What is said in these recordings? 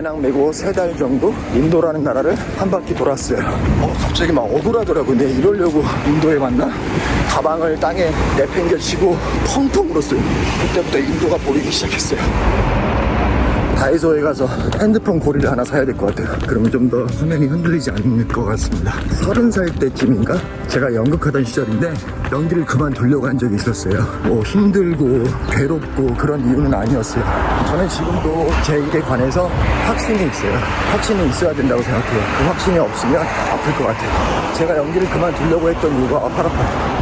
배낭 메고 세 달 정도 인도라는 나라를 한 바퀴 돌았어요. 어, 갑자기 막 억울하더라고요. 내 이러려고 인도에 왔나? 가방을 땅에 내팽겨치고 펑펑 울었어요. 그때부터 인도가 보이기 시작했어요. 다이소에 가서 핸드폰 고리를 하나 사야 될 것 같아요. 그러면 좀 더 화면이 흔들리지 않을 것 같습니다. 서른 살 때쯤인가? 제가 연극하던 시절인데 연기를 그만두려고 한 적이 있었어요. 뭐 힘들고 괴롭고 그런 이유는 아니었어요. 저는 지금도 제 일에 관해서 확신이 있어요. 확신이 있어야 된다고 생각해요. 그 확신이 없으면 아플 것 같아요. 제가 연기를 그만두려고 했던 이유가 아파라파.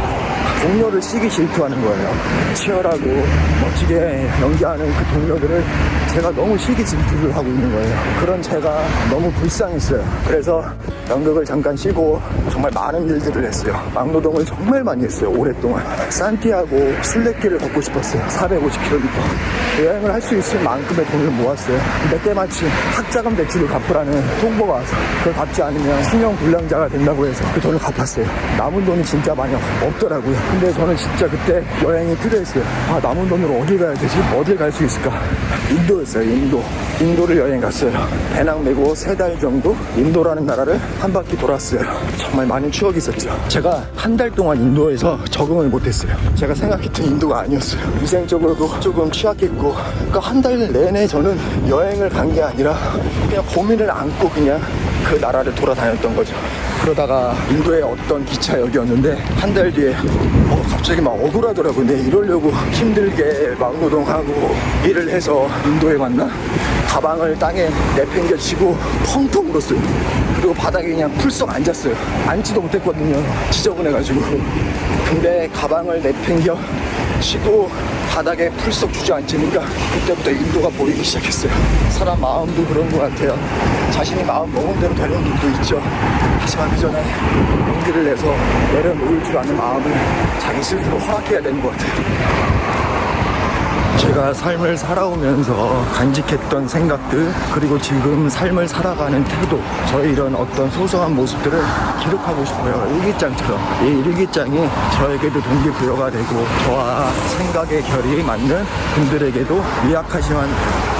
동료를 시기 질투하는 거예요. 치열하고 멋지게 연기하는 그 동료들을 제가 너무 시기 질투를 하고 있는 거예요. 그런 제가 너무 불쌍했어요. 그래서 연극을 잠깐 쉬고 정말 많은 일들을 했어요. 막노동을 정말 많이 했어요. 오랫동안. 산티아고 순례길을 걷고 싶었어요. 450km. 여행을 할 수 있을 만큼의 돈을 모았어요. 근데 때마침 학자금 대출을 갚으라는 통보가 와서 그걸 갚지 않으면 수명 불량자가 된다고 해서 그 돈을 갚았어요. 남은 돈이 진짜 많이 없더라고요. 근데 저는 진짜 그때 여행이 필요했어요. 아, 남은 돈으로 어디 가야 되지? 어딜 갈수 있을까? 인도 였어요, 인도. 인도를 여행 갔어요. 배낭 메고 세 달 정도 인도라는 나라를 한 바퀴 돌았어요. 정말 많은 추억이 있었죠. 제가 한 달 동안 인도에서 적응을 못했어요. 제가 생각했던 인도가 아니었어요. 위생적으로도 조금 취약했고, 그러니까 한 달 내내 저는 여행을 간 게 아니라 그냥 고민을 안고 그냥 그 나라를 돌아다녔던 거죠. 그러다가 인도의 어떤 기차역이었는데 한 달 뒤에 어, 갑자기 막 억울하더라고요. 내 이러려고 힘들게 막노동하고 일을 해서 인도에 왔나? 가방을 땅에 내팽겨치고 펑펑 울었어요. 그리고 바닥에 그냥 풀썩 앉았어요. 앉지도 못했거든요. 지저분해가지고. 근데 가방을 내팽겨 치고 바닥에 풀썩 주저앉으니까 그때부터 인도가 보이기 시작했어요. 사람 마음도 그런 것 같아요. 자신이 마음 먹은 대로 되는 일도 있죠. 하지만 그 전에 용기를 내서 내려놓을 줄 아는 마음을 자기 스스로 허락해야 되는 것 같아요. 제가 삶을 살아오면서 간직했던 생각들 그리고 지금 삶을 살아가는 태도 저의 이런 어떤 소소한 모습들을 기록하고 싶어요. 일기장처럼. 이 일기장이 저에게도 동기부여가 되고 저와 생각의 결이 맞는 분들에게도 미약하지만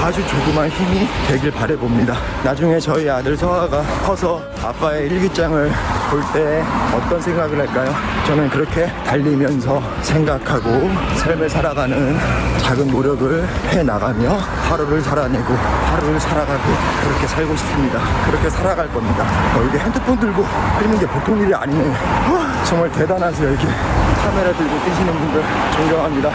아주 조그만 힘이 되길 바래봅니다 나중에 저희 아들 서아가 커서 아빠의 일기장을 볼 때 어떤 생각을 할까요? 저는 그렇게 달리면서 생각하고 삶을 살아가는 작은 노력을 해 나가며 하루를 살아내고 하루를 살아가고 그렇게 살고 싶습니다. 그렇게 살아갈 겁니다. 어, 이게 핸드폰 들고 뛰는 게 보통 일이 아니네요. 와, 정말 대단하세요. 이렇게 카메라 들고 뛰시는 분들 존경합니다.